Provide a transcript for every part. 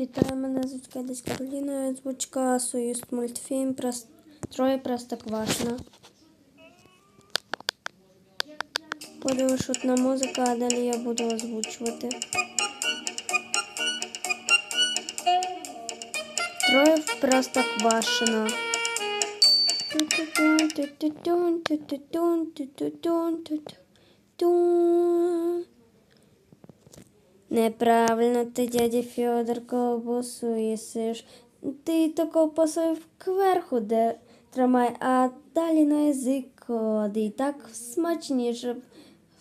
Вітаю, мене звуть Кадись Кароліна, озвучка Союз мультфільм Троє Простоквашино. Буде вишутна музика, а далі я буду озвучувати. Троє в Простоквашино. Неправильно ти, дядя Фьодор, ковбасу сиш. Ти то ковбасою кверху де тримай, а далі на язик ходи. Так смачніше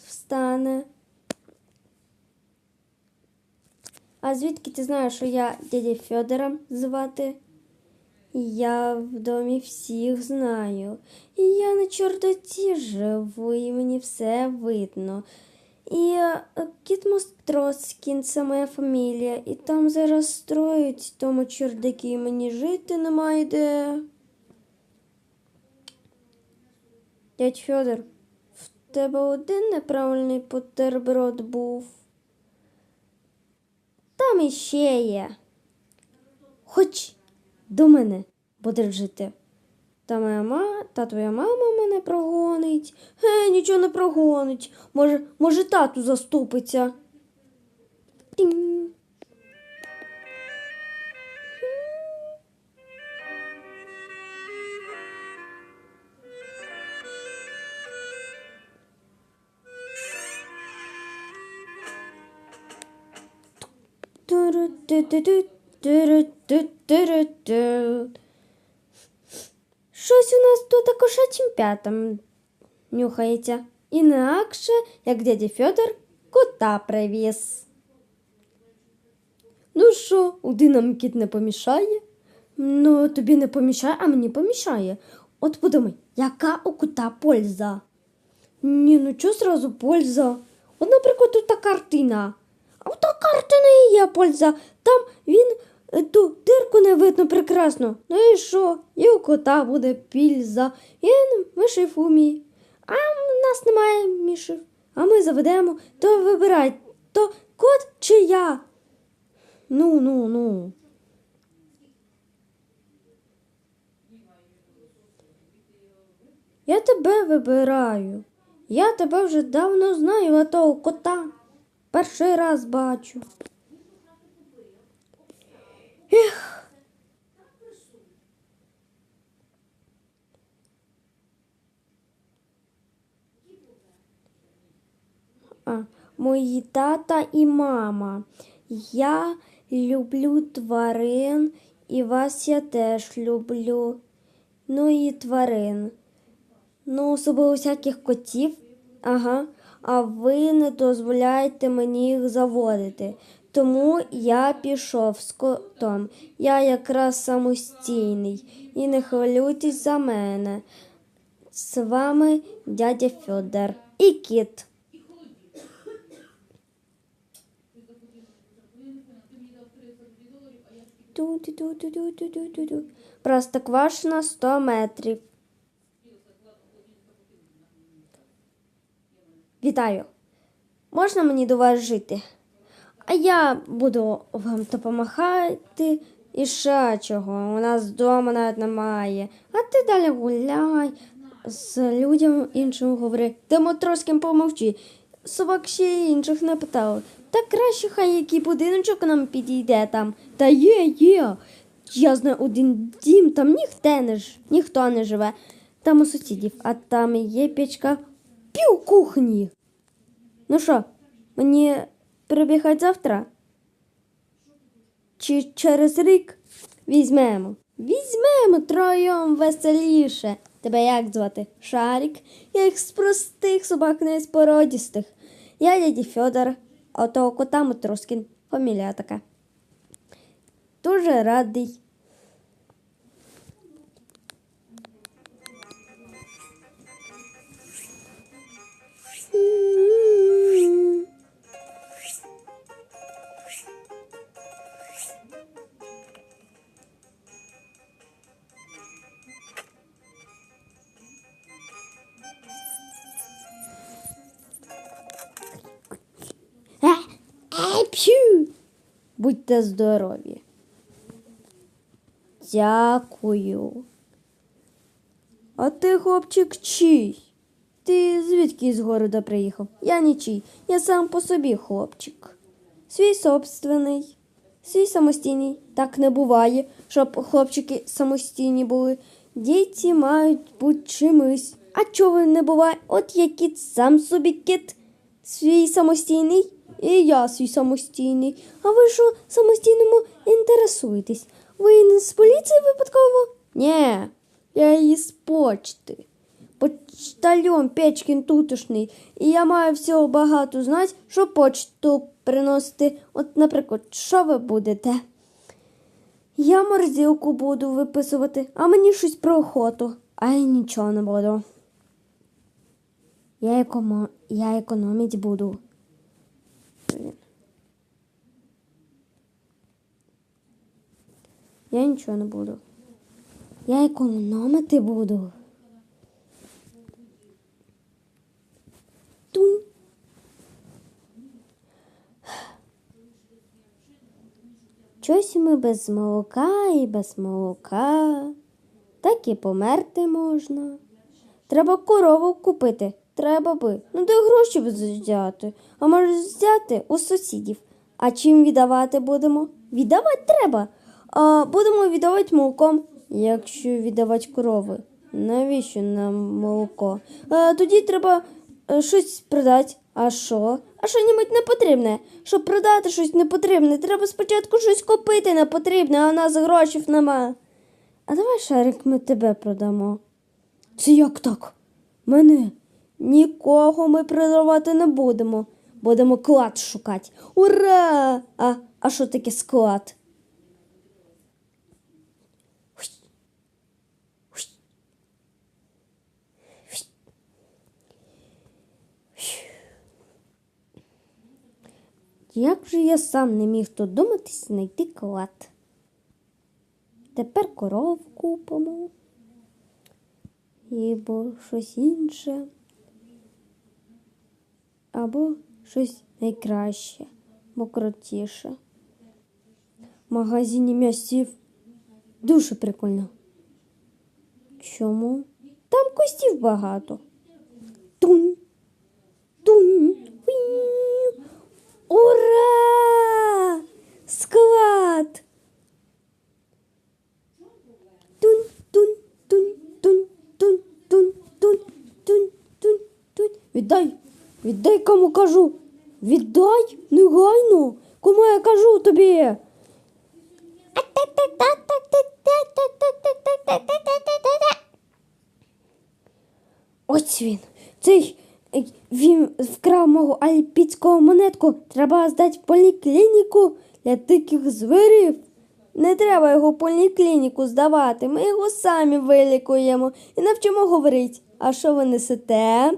встане. А звідки ти знаєш, що я дядя Фьодора звати? Я в домі всіх знаю. І я на чортоті живу, і мені все видно. І е, кіт Мостроскін, це моя фамілія, і там зараз строють тому чердакі, мені жити немає де. Дядь Федор, в тебе один неправильний бутерброд був. Там іще є. Хоч до мене будеш жити. Та моя ма, та твоя мама мене прогонить. Ге, нічого не прогонить. Може, може, тату заступиться. Тінь. Ту-ру-ту-ту-ту-ту-ру-ту-ту-ру-ту. Щось у нас тут кошачим п'ятом нюхається. Інакше, як дядя Федор кота привіз. Ну що, один нам кіт не помішає? Ну, тобі не помішає, а мені помішає. От подумай, яка у кота польза? Ні, ну чого зразу польза? От, наприклад, тут та картина. А та картина і є польза. Там він дирку не видно прекрасно. Ну і що? І у кота буде пільза. Він мишив умій. А в нас немає мішів. А ми заведемо, то вибирай, то кот чи я. Ну, ну, ну. Я тебе вибираю. Я тебе вже давно знаю, а того кота перший раз бачу. Ех. Мої тата і мама. Я люблю тварин, і вас я теж люблю. Ну і тварин. Ну, особливо всяких котів. Ага. А ви не дозволяєте мені їх заводити. Тому я пішов з котом. Я якраз самостійний. І не хвилюйтесь за мене. З вами дядя Федор і кіт. Простоквашино 100 метрів. Вітаю. Можна мені до вас жити? А я буду вам допомагати і ще чого. У нас вдома навіть немає. А ти далі гуляй, з людям іншим говори. Ти трошки помовчи. Собак ще інших не питали. Та краще хай який будиночок нам підійде там. Та є, є. Я знаю один дім, там ніхто не, ж, ніхто не живе. Там у сусідів, а там є печка пів кухні. Ну що, мені прибігати завтра? Чи через рік візьмемо? Візьмемо троєм веселіше. Тебе як звати? Шарик? Я їх з простих собак, не з породістих. Я дяді Федор, а того кота Матроскін. Фамілія така. Дуже радий. П'ю. Будьте здорові. Дякую. А ти, хлопчик, чий? Ти звідки з города приїхав? Я нічий. Я сам по собі хлопчик. Свій собственний, свій самостійний. Так не буває, щоб хлопчики самостійні були. Діти мають бути чимось. А чого не буває? От я кіт сам собі кіт свій самостійний, і я свій самостійний. А ви що самостійному інтересуєтесь? Ви не з поліції випадково? Ні, я із почти. Почтальон Печкін тутошний, і я маю всього багато знати, що почту приносити. От, наприклад, що ви будете? Я морзилку буду виписувати, а мені щось про охоту, а я нічого не буду. Я, екомо... я економить буду. Я нічого не буду. Я економити буду. Чось ми без молока і без молока. Так і померти можна. Треба корову купити. Треба би. Ну де гроші взяти? А може взяти у сусідів. А чим віддавати будемо? Віддавати треба. А будемо віддавати молоком, якщо віддавати корови. Навіщо нам молоко? А, тоді треба е, щось продати. А що? А що нібудь не потрібне? Щоб продати щось не потрібне, треба спочатку щось купити не потрібне, а у нас грошей нема. А давай, Шарик, ми тебе продамо. Це як так? Мене нікого ми продавати не будемо. Будемо клад шукати. Ура! А, а що таке склад? Як же я сам не міг додуматись знайти клад? Тепер коров купимо. Або щось інше. Або щось найкраще, бо крутіше. В магазині м'ясів дуже прикольно. Чому? Там костів багато. Тун, тун, уі. Ура! Склад! Тун, тун, тун, тун, тун, тун, тун, тун, тун. Віддай, кому кажу. Віддай негайно, кому я кажу тобі. Ось він. Цей він вкрав мого альпійського монетку. Треба здати в поліклініку для диких звірів. Не треба його в поліклініку здавати. Ми його самі вилікуємо і навчимо говорити. А що ви несете?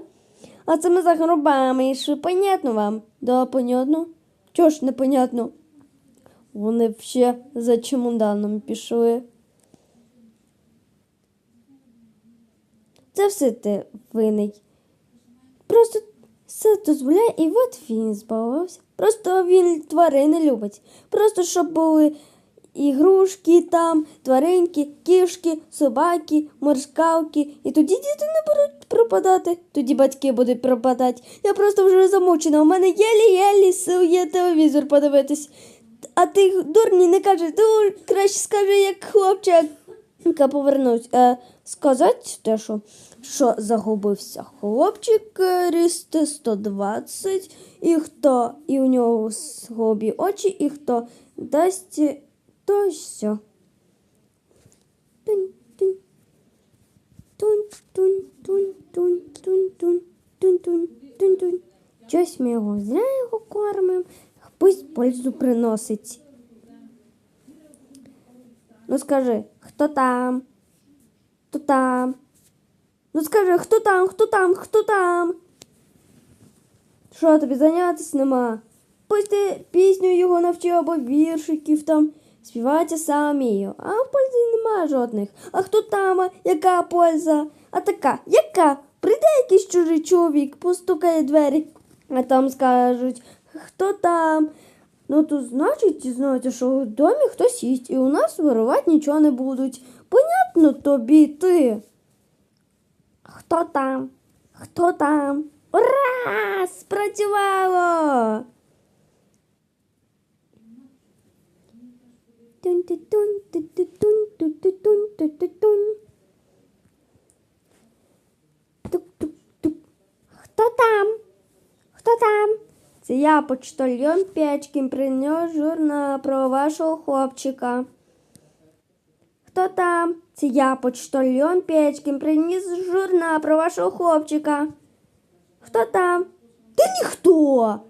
А це ми за гробами йшли. Понятно вам? Да, понятно. Чого ж непонятно? Вони ще за чемоданом пішли. Це все ти винний. Просто все дозволяє, і от він збавився. Просто він тварини любить. Просто щоб були ігрушки там, тваринки, кішки, собаки, морскалки. І тоді діти не будуть пропадати, тоді батьки будуть пропадати. Я просто вже замучена. У мене єлі-єлі сил є телевізор подивитись. А ти дурні не кажи, ти краще скажи, як хлопчик. Я повернусь. Е, сказати те, що, що загубився хлопчик е, ріст 120, і хто, і у нього слабі очі, і хто дасть, то все. Тунь. Щось ми його зря його кормимо, пусть пользу приносить. Ну скажи, хто там? Хто там? Ну скажи, хто там, хто там, хто там? Що тобі зайнятися нема? Пусть ти пісню його навчи або віршиків там. Співайте самі, а пользи нема жодних. А хто там? Яка польза? А така, яка? Прийде якийсь чужий чоловік, постукає двері, а там скажуть, хто там? Ну, то значить, дізнається, що у домі хтось їсть, і у нас вирувати нічого не будуть. Понятно тобі ти. Хто там? Хто там? Ура! Спрацювало! Хто там? Хто там? Це я, почтальйон Печкін, приніс журнал про вашого хлопчика. Хто там? Це я, почтальйон Печкін, приніс журнал про вашого хлопчика. Хто там? Та ніхто.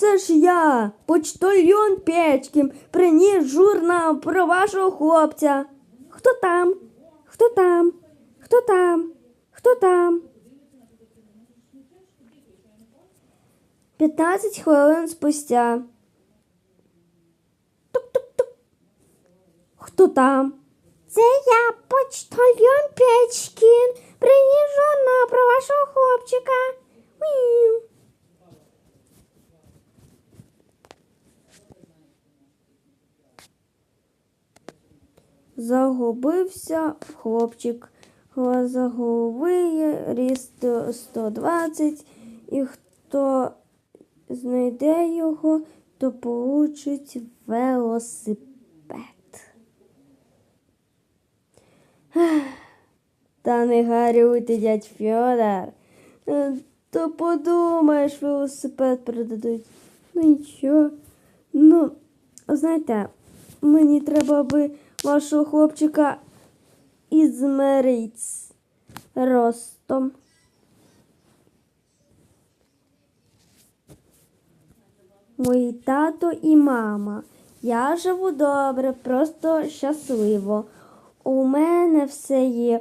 Це ж я, почтальйон Печкін, приніс журнал про вашого хлопця. Хто там? Хто там? Хто там? Хто там? 15 хвилин спустя. Тук-тук-тук. Хто там? Це я, почтальйон Печкін. Приніс журнал про вашого хлопчика. Загубився хлопчик. Глаза голови, ріст 120, і хто знайде його, то получить велосипед. Та не гарюйте, дядь Фьодор. Е, То подумаєш, велосипед передадуть. Ну нічого. Ну, знаєте, мені треба би вашого хлопчика ізмерить з ростом. Мої тато і мама. Я живу добре, просто щасливо. У мене все є.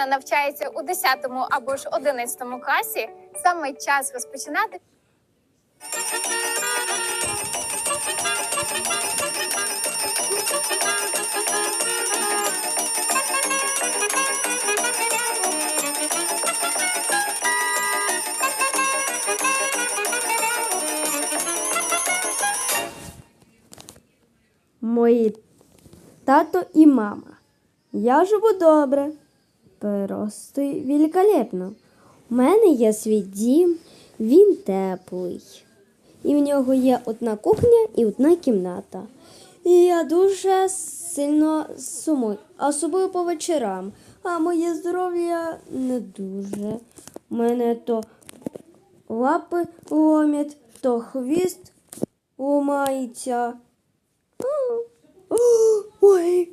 Дитина навчається у 10 або ж 11 класі, саме час розпочинати Мої тато і мама. Я живу добре. Просто великолепно. У мене є свій дім, він теплий. І в нього є одна кухня і одна кімната. І я дуже сильно сумую, особливо по вечорам. А моє здоров'я не дуже. У мене то лапи ломять, то хвіст о, Ой,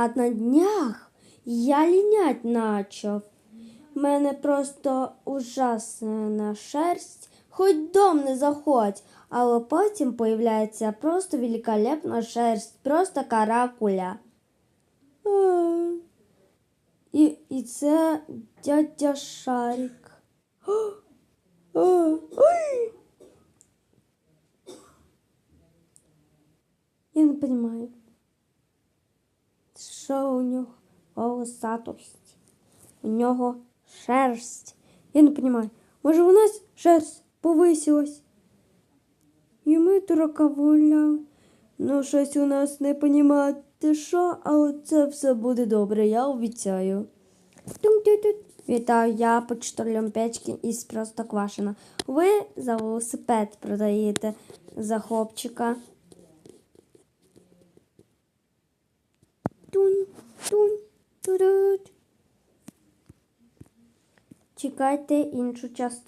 А на днях я лінять начав. Мене просто ужасна шерсть, хоч дом не заходь, але потім появляється просто великолепна шерсть, просто каракуля. І, і це дядя Шарик. Я не розумію. Що у нього волосатость? У нього шерсть. Я не розумію. Може у нас шерсть повисилась? І ми дурака валяли. Ну, щось у нас не розумієте що, але це все буде добре, я обіцяю. Вітаю, я почтальон Печкін із Простоквашино. Ви за велосипед продаєте за хлопчика. Тун, тун, турут. Чекайте іншу частину.